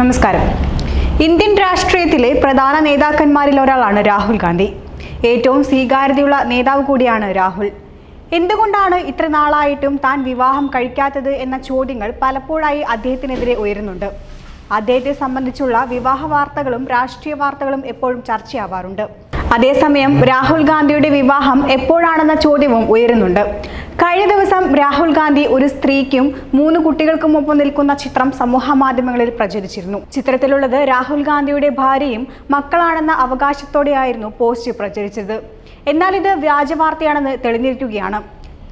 നമസ്കാരം. ഇന്ത്യൻ രാഷ്ട്രീയത്തിലെ പ്രധാന നേതാക്കന്മാരിൽ ഒരാളാണ് രാഹുൽ ഗാന്ധി. ഏറ്റവും സ്വീകാര്യതയുള്ള നേതാവ് കൂടിയാണ് രാഹുൽ. എന്തുകൊണ്ടാണ് ഇത്ര നാളായിട്ടും താൻ വിവാഹം കഴിക്കാത്തത് എന്ന ചോദ്യങ്ങൾ പലപ്പോഴായി അദ്ദേഹത്തിനെതിരെ ഉയരുന്നുണ്ട്. അദ്ദേഹത്തെ സംബന്ധിച്ചുള്ള വിവാഹ വാർത്തകളും രാഷ്ട്രീയ വാർത്തകളും എപ്പോഴും ചർച്ചയാവാറുണ്ട്. അതേസമയം രാഹുൽ ഗാന്ധിയുടെ വിവാഹം എപ്പോഴാണെന്ന ചോദ്യവും ഉയരുന്നുണ്ട്. കഴിഞ്ഞ ദിവസം രാഹുൽ ഗാന്ധി ഒരു സ്ത്രീക്കും മൂന്ന് കുട്ടികൾക്കും ഒപ്പം നിൽക്കുന്ന ചിത്രം സമൂഹ മാധ്യമങ്ങളിൽ പ്രചരിച്ചിരുന്നു. ചിത്രത്തിലുള്ളത് രാഹുൽ ഗാന്ധിയുടെ ഭാര്യയും മക്കളാണെന്ന അവകാശത്തോടെയായിരുന്നു പോസ്റ്റ് പ്രചരിച്ചത്. എന്നാൽ ഇത് വ്യാജ വാർത്തയാണെന്ന് തെളിഞ്ഞിരിക്കുകയാണ്.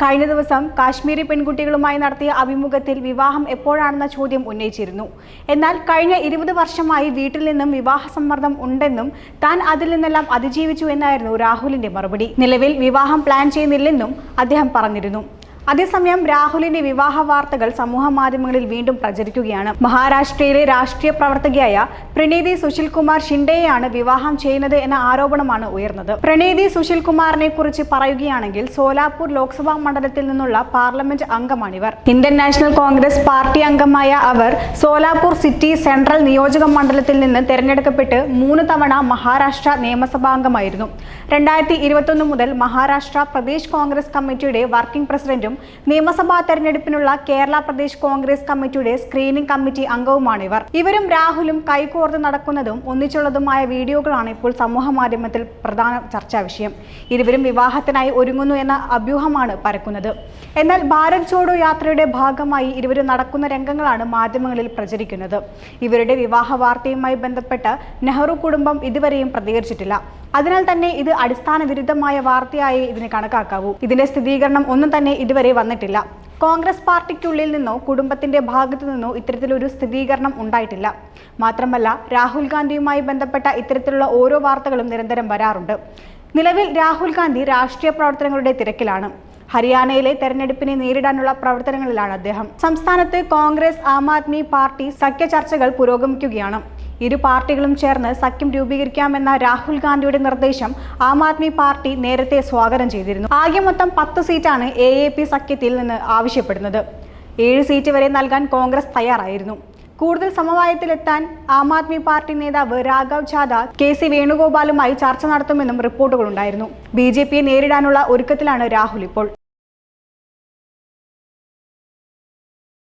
കഴിഞ്ഞ ദിവസം കാശ്മീരി പെൺകുട്ടികളുമായി നടത്തിയ അഭിമുഖത്തിൽ വിവാഹം എപ്പോഴാണെന്ന ചോദ്യം ഉന്നയിച്ചിരുന്നു. എന്നാൽ കഴിഞ്ഞ ഇരുപത് വർഷമായി വീട്ടിൽ നിന്നും വിവാഹ സമ്മർദ്ദം ഉണ്ടെന്നും താൻ അതിൽ നിന്നെല്ലാം അതിജീവിച്ചു എന്നായിരുന്നു രാഹുലിന്റെ മറുപടി. നിലവിൽ വിവാഹം പ്ലാൻ ചെയ്യുന്നില്ലെന്നും അദ്ദേഹം പറഞ്ഞിരുന്നു. അതേസമയം രാഹുലിന്റെ വിവാഹ വാർത്തകൾ സമൂഹ മാധ്യമങ്ങളിൽ വീണ്ടും പ്രചരിക്കുകയാണ്. മഹാരാഷ്ട്രയിലെ രാഷ്ട്രീയ പ്രവർത്തകയായ പ്രണീതി സുശീൽ കുമാർ ഷിൻഡെയാണ് വിവാഹം ചെയ്യുന്നത് എന്ന ആരോപണമാണ് ഉയർന്നത്. പ്രണീതി സുശീൽ കുമാറിനെ കുറിച്ച് പറയുകയാണെങ്കിൽ സോലാപൂർ ലോക്സഭാ മണ്ഡലത്തിൽ നിന്നുള്ള പാർലമെന്റ് അംഗമാണിവർ. ഇന്ത്യൻ നാഷണൽ കോൺഗ്രസ് പാർട്ടി അംഗമായ അവർ സോലാപൂർ സിറ്റി സെൻട്രൽ നിയോജക മണ്ഡലത്തിൽ നിന്ന് തെരഞ്ഞെടുക്കപ്പെട്ട് മൂന്ന് തവണ മഹാരാഷ്ട്ര നിയമസഭാംഗമായിരുന്നു രണ്ടായിരത്തി ഇരുപത്തൊന്ന് മുതൽ മഹാരാഷ്ട്ര പ്രദേശ് കോൺഗ്രസ് കമ്മിറ്റിയുടെ വർക്കിംഗ് പ്രസിഡന്റും നിയമസഭാ തെരഞ്ഞെടുപ്പിനുള്ള കേരള പ്രദേശ് കോൺഗ്രസ് കമ്മിറ്റിയുടെ സ്ക്രീനിംഗ് കമ്മിറ്റി അംഗവുമാണ് ഇവർ. ഇവരും രാഹുലും കൈകോർത്ത് നടക്കുന്നതും ഒന്നിച്ചുള്ളതുമായ വീഡിയോകളാണ് ഇപ്പോൾ സമൂഹ മാധ്യമത്തിൽ പ്രധാന ചർച്ചാ വിഷയം. ഇരുവരും വിവാഹത്തിനായി ഒരുങ്ങുന്നു എന്ന അഭ്യൂഹമാണ് പരക്കുന്നത്. എന്നാൽ ഭാരത് ചോഡോ യാത്രയുടെ ഭാഗമായി ഇരുവരും നടക്കുന്ന രംഗങ്ങളാണ് മാധ്യമങ്ങളിൽ പ്രചരിക്കുന്നത്. ഇവരുടെ വിവാഹ വാർത്തയുമായി ബന്ധപ്പെട്ട് നെഹ്റു കുടുംബം ഇതുവരെയും പ്രതികരിച്ചിട്ടില്ല. അതിനാൽ തന്നെ ഇത് അടിസ്ഥാന വിരുദ്ധമായ വാർത്തയായി ഇതിനെ കണക്കാക്കാവൂ. ഇതിന്റെ സ്ഥിരീകരണം ഒന്നും തന്നെ ഇതുവരെ വന്നിട്ടില്ല. കോൺഗ്രസ് പാർട്ടിക്കുള്ളിൽ നിന്നോ കുടുംബത്തിന്റെ ഭാഗത്തു നിന്നോ ഇത്തരത്തിലൊരു സ്ഥിരീകരണം ഉണ്ടായിട്ടില്ല. മാത്രമല്ല രാഹുൽ ഗാന്ധിയുമായി ബന്ധപ്പെട്ട ഇത്തരത്തിലുള്ള ഓരോ വാർത്തകളും നിരന്തരം വരാറുണ്ട്. നിലവിൽ രാഹുൽ ഗാന്ധി രാഷ്ട്രീയ പ്രവർത്തനങ്ങളുടെ തിരക്കിലാണ്. ഹരിയാനയിലെ തെരഞ്ഞെടുപ്പിനെ നേരിടാനുള്ള പ്രവർത്തനങ്ങളിലാണ് അദ്ദേഹം. സംസ്ഥാനത്ത് കോൺഗ്രസ് ആം ആദ്മി പാർട്ടി സഖ്യ ചർച്ചകൾ പുരോഗമിക്കുകയാണ്. ഇരു പാർട്ടികളും ചേർന്ന് സഖ്യം രൂപീകരിക്കാമെന്ന രാഹുൽ ഗാന്ധിയുടെ നിർദ്ദേശം ആം ആദ്മി പാർട്ടി നേരത്തെ സ്വാഗതം ചെയ്തിരുന്നു. ആകെ മൊത്തം പത്ത് സീറ്റാണ് എ എ പി സഖ്യത്തിൽ നിന്ന് ആവശ്യപ്പെടുന്നത്. ഏഴ് സീറ്റ് വരെ നൽകാൻ കോൺഗ്രസ് തയ്യാറായിരുന്നു. കൂടുതൽ സമവായത്തിലെത്താൻ ആം ആദ്മി പാർട്ടി നേതാവ് രാഘവ് ഛാദ കെ സി വേണുഗോപാലുമായി ചർച്ച നടത്തുമെന്നും റിപ്പോർട്ടുകളുണ്ടായിരുന്നു. ബി ജെ പിയെ നേരിടാനുള്ള ഒരുക്കത്തിലാണ് രാഹുൽ ഇപ്പോൾ.